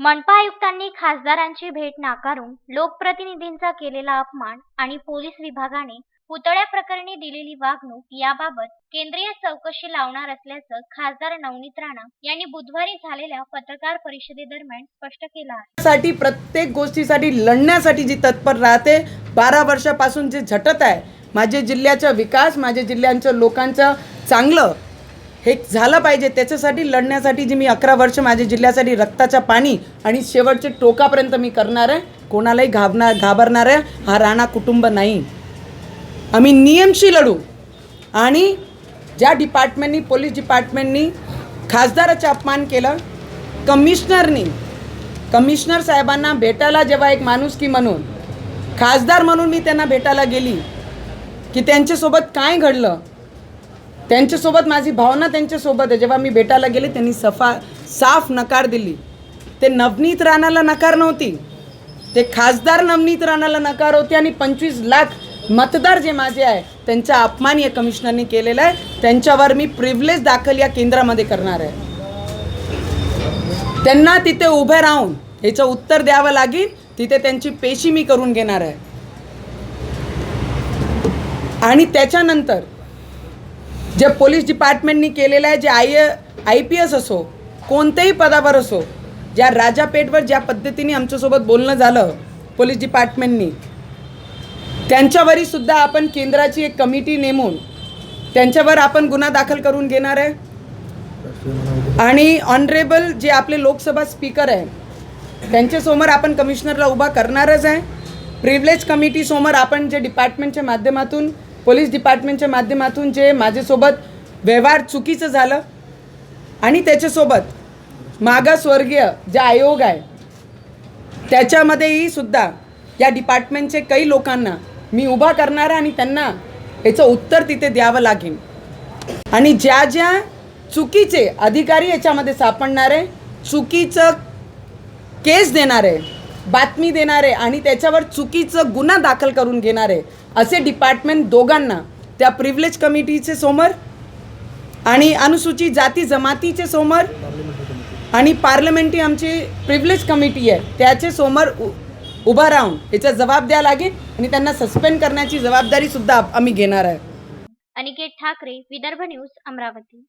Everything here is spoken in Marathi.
मनपा आयुक्तांनी खासदारांची भेट नाकारून लोकप्रतिनिधींचा केलेला अपमान आणि पोलीस विभागाने पुतळ्या प्रकरणी दिलेली वागणूक याबाबत केंद्रीय चौकशी लावणार असल्याचं खासदार नवनीत राणा यांनी बुधवारी झालेल्या पत्रकार परिषदेदरम्यान स्पष्ट केलं आहे. साठी प्रत्येक गोष्टीसाठी लढण्यासाठी जी तत्पर राहते बारा वर्षापासून जे झटत आहे माझे जिल्ह्याचा विकास माझ्या जिल्ह्यांच्या लोकांचं चांगलं हे झालं पाहिजे. त्याच्यासाठी लढण्यासाठी जी मी अकरा वर्ष माझ्या जिल्ह्यासाठी रक्ताच्या पाणी आणि शेवटचे टोकापर्यंत मी करणार आहे. कोणालाही घाबणार घाबरणार आहे. हा राणा कुटुंब नाही. आम्ही नियमशी लढू. आणि ज्या डिपार्टमेंटनी पोलीस डिपार्टमेंटनी खासदाराचं अपमान केलं कमिशनरनी कमिशनर साहेबांना भेटायला जेव्हा एक माणूस की म्हणून खासदार म्हणून मी त्यांना भेटायला गेली की त्यांच्यासोबत काय घडलं त्यांच्यासोबत माझी भावना त्यांच्यासोबत आहे. जेव्हा मी भेटायला गेले त्यांनी सफा साफ नकार दिली. ते नवनीत राणाला नकार नव्हती. ते खासदार नवनीत राणाला नकार होते आणि पंचवीस लाख मतदार जे माझे आहे त्यांचा अपमान या कमिशनरनी केलेला आहे. त्यांच्यावर मी प्रिव्हिलेज दाखल या केंद्रामध्ये करणार आहे. त्यांना तिथे उभे राहून याचं उत्तर द्यावं लागेल. तिथे त्यांची पेशी मी करून घेणार आहे. आणि त्याच्यानंतर जे पोलीस डिपार्टमेंटनी केलेलं आहे जे आय आय पी एस असो कोणत्याही पदावर असो ज्या राजापेठवर ज्या पद्धतीने आमच्यासोबत बोलणं झालं पोलीस डिपार्टमेंटनी त्यांच्यावरही सुद्धा आपण केंद्राची एक कमिटी नेमून त्यांच्यावर आपण गुन्हा दाखल करून घेणार आहे. आणि ऑनरेबल जे आपले लोकसभा स्पीकर आहे त्यांच्यासमोर आपण कमिशनरला उभा करणारच आहे. प्रिव्हिलेज कमिटीसमोर आपण जे डिपार्टमेंटच्या माध्यमातून पोलीस डिपार्टमेंटच्या माध्यमातून जे माझ्यासोबत व्यवहार चुकीचं झालं आणि त्याच्यासोबत मागासवर्गीय जे आयोग आहे त्याच्यामध्येही सुद्धा या डिपार्टमेंटचे काही लोकांना मी उभा करणार आहे आणि त्यांना याचं उत्तर तिथे द्यावं लागेल. आणि ज्या ज्या चुकीचे अधिकारी याच्यामध्ये सापडणार आहे चुकीचं केस देणार आहे बातमी देणारे आणि त्याच्यावर चुकीचं गुन्हा दाखल करून घेणार आहे असे डिपार्टमेंट दोघांना त्या प्रिव्हिलेज कमिटीचे समोर आणि अनुसूचित जाती जमातीचे समोर आणि पार्लमेंटरी आमची प्रिव्हिलेज कमिटी आहे त्याचे समोर उ- उभा राहून याचा जबाब द्या लागेल आणि त्यांना सस्पेंड करण्याची जबाबदारी सुद्धा आम्ही घेणार आहे. अनिकेत ठाकरे विदर्भ न्यूज अमरावती.